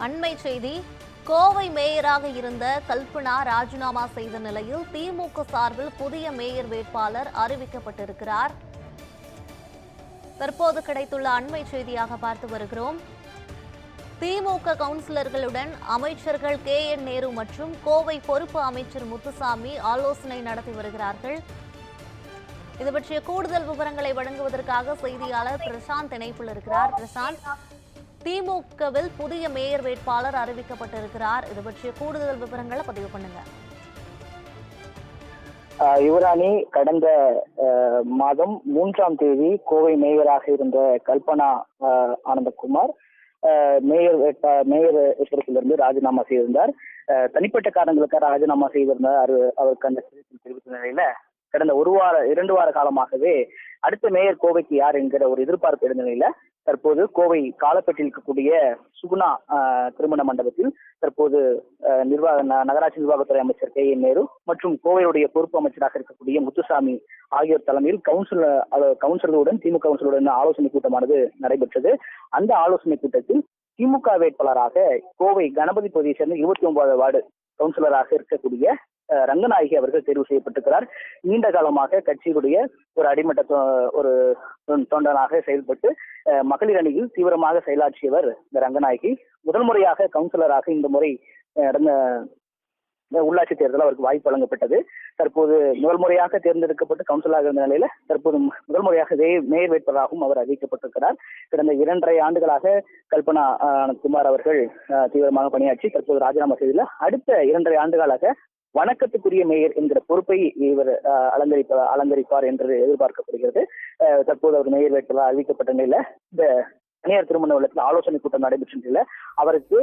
அண்மை செய்தி கோவை மேயராக இருந்த கல்பனா ராஜினாமா செய்த நிலையில் திமுக சார்பில் புதிய மேயர் வேட்பாளர் அறிவிக்கப்பட்டிருக்கிறார். தற்போது கிடைத்துள்ள அண்மை செய்தியாக பார்த்து வருகிறோம். திமுக கவுன்சிலர்களுடன் அமைச்சர்கள் கே. என். நேரு மற்றும் கோவை பொறுப்பு அமைச்சர் முத்துசாமி ஆலோசனை நடத்தி வருகிறார்கள். இது பற்றிய கூடுதல் விவரங்களை வழங்குவதற்காக செய்தியாளர் பிரசாந்த் இணைப்பில் இருக்கிறார். பிரசாந்த். திமுகவில் புதிய மேயர் வேட்பாளர் அறிவிக்கப்பட்டிருக்கிறார். இது பற்றிய கூடுதல் விவரங்களை பதிவு பண்ணுங்க. ஆஹ் யுவராணி கடந்த மாதம் மூன்றாம் தேதி கோவை மேயராக இருந்த கல்பனா ஆனந்தகுமார் மேயர் மேயர் இருந்து ராஜினாமா செய்திருந்தார். தனிப்பட்ட காரணங்களுக்காக ராஜினாமா செய்திருந்தார் அவருக்கு அந்த தெரிவித்த நிலையில கடந்த ஒரு வார இரண்டு வார காலமாகவே அடுத்த மேயர் கோவைக்கு யார் என்கிற ஒரு எதிர்பார்ப்பு இருந்த நிலையில தற்போது கோவை காலப்பட்டில் இருக்கக்கூடிய சுகுணா ஆஹ் திருமண மண்டபத்தில் தற்போது நிர்வாக நகராட்சி நிர்வாகத்துறை அமைச்சர் கே என் நேரு மற்றும் கோவையுடைய பொறுப்பு அமைச்சராக இருக்கக்கூடிய முத்துசாமி ஆகியோர் தலைமையில் கவுன்சில் கவுன்சிலருடன் திமுக கவுன்சிலருடன் ஆலோசனை கூட்டமானது நடைபெற்றது. அந்த ஆலோசனை கூட்டத்தில் திமுக வேட்பாளராக கோவை கணபதி பகுதியை சேர்ந்த இருபத்தி ஒன்பதாவது வார்டு கவுன்சிலராக இருக்கக்கூடிய அஹ், ரங்கநாயகி அவர்கள் தேர்வு செய்யப்பட்டிருக்கிறார். நீண்ட காலமாக கட்சியுடைய ஒரு அடிமட்ட தொ- ஒரு தொண்டனாக செயல்பட்டு அஹ், மகளிர் அணியில் தீவிரமாக செயலாற்றியவர் இந்த ரங்கநாயகி. முதல் முறையாக கவுன்சிலராக இந்த முறை நடந்த உள்ளாட்சி தேர்தலில் அவருக்கு வாய்ப்பு வழங்கப்பட்டது. தற்போது முதல் முறையாக தேர்ந்தெடுக்கப்பட்டு கவுன்சிலாக இருந்த நிலையில தற்போது முதல் முறையாக மேயர் வேட்பாளராகவும் அவர் அறிவிக்கப்பட்டிருக்கிறார். கடந்த இரண்டரை ஆண்டுகளாக கல்பனா ஆஹ், குமார் அவர்கள் ஆஹ், தீவிரமாக பணியாற்றி தற்போது ராஜினாமா செய்துள்ள அடுத்த இரண்டரை ஆண்டுகளாக வணக்கத்துக்குரிய மேயர் என்கிற பொறுப்பை இவர் ஆஹ், அலங்கரிப்ப அலங்கரிப்பார் என்று எதிர்பார்க்கப்படுகிறது. தற்போது அவர் மேயர் வேட்பாளர் அறிவிக்கப்பட்ட நிலையில இந்த தனியார் திருமண இல்லத்தில் ஆலோசனை கூட்டம் நடைபெற்ற அவருக்கு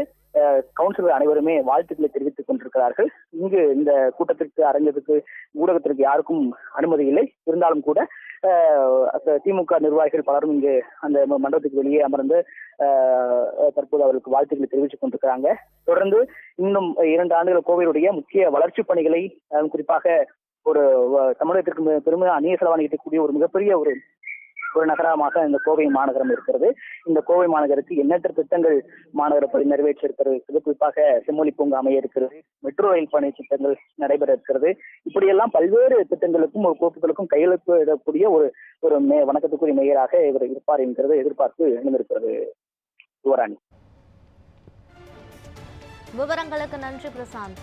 கவுன்சிலர் அனைவருமே வாழ்த்துக்களை தெரிவித்துக் கொண்டிருக்கிறார்கள். இங்கு இந்த கூட்டத்திற்கு அரங்கத்துக்கு ஊடகத்திற்கு யாருக்கும் அனுமதி இல்லை. இருந்தாலும் கூட திமுக நிர்வாகிகள் பலரும் இங்கு அந்த மண்டபத்துக்கு வெளியே அமர்ந்து தற்போது அவருக்கு வாழ்த்துக்களை தெரிவித்துக் கொண்டிருக்கிறாங்க. தொடர்ந்து இன்னும் இரண்டு ஆண்டுகள் கோவிலுடைய முக்கிய வளர்ச்சி பணிகளை குறிப்பாக ஒரு தமிழகத்திற்கு பெருமை அந்நிய செலவாணிக்கக்கூடிய ஒரு மிகப்பெரிய ஒரு ஒரு நகரமாக இந்த கோவை மாநகரம் இருக்கிறது. இந்த கோவை மாநகருக்கு எண்ணற்ற திட்டங்கள் மாநகர பணி நிறைவேற்ற இருக்கிறது குறிப்பாக செம்மொழி பூங்கா அமைய இருக்கிறது. மெட்ரோ ரயில் பணி திட்டங்கள் நடைபெற இருக்கிறது. இப்படியெல்லாம் பல்வேறு திட்டங்களுக்கும் ஒரு கோப்புகளுக்கும் கையெழுத்து இடக்கூடிய ஒரு ஒரு மே வணக்கத்துக்குரிய மேயராக இவர் இருப்பார் என்கிறது எதிர்பார்ப்பு எழுந்திருக்கிறது. யுவராணி விவரங்களுக்கு நன்றி பிரசாந்த்.